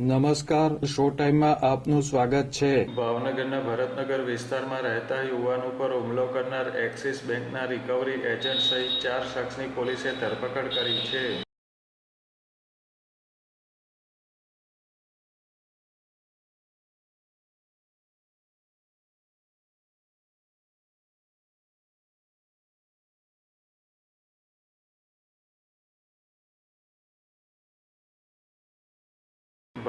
નમસ્કાર શો ટાઈમમાં આપનું સ્વાગત છે. ભાવનગરના ભરતનગર વિસ્તારમાં રહેતા યુવાન ઉપર હુમલો કરનાર એક્સિસ બેંકના રિકવરી એજન્ટ સહિત ચાર શખ્સની પોલીસે ધરપકડ કરી છે.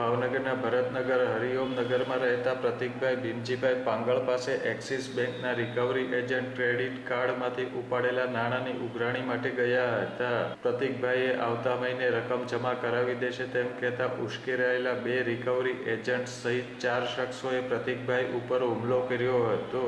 ભાવનગરના ભરતનગર હરિઓમ નગરમાં રહેતા પ્રતિકભાઈ ભીમજીભાઈ પાંગળ પાસે એક્સિસ બેંકના રિકવરી એજન્ટ ક્રેડિટ કાર્ડમાંથી ઉપાડેલા નાણાંની ઉઘરાણી માટે ગયા હતા. પ્રતિકભાઈએ આવતા મહિને રકમ જમા કરાવી દેશે તેમ કહેતા ઉશ્કેરાયેલા બે રિકવરી એજન્ટ સહિત ચાર શખ્સોએ પ્રતિકભાઈ ઉપર હુમલો કર્યો હતો.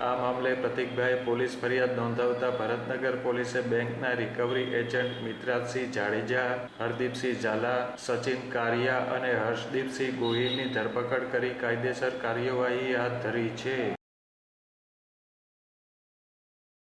આ મામલે પ્રતિકભાઈએ પોલીસ ફરિયાદ નોંધાવતા ભરતનગર પોલીસે બેંકના રિકવરી એજન્ટ મિત્રાજસિંહ જાડેજા, હરદીપસિંહ ઝાલા, સચિન કારિયા અને હર્ષદીપસિંહ ગોહિલની ધરપકડ કરી કાયદેસર કાર્યવાહી હાથ ધરી છે.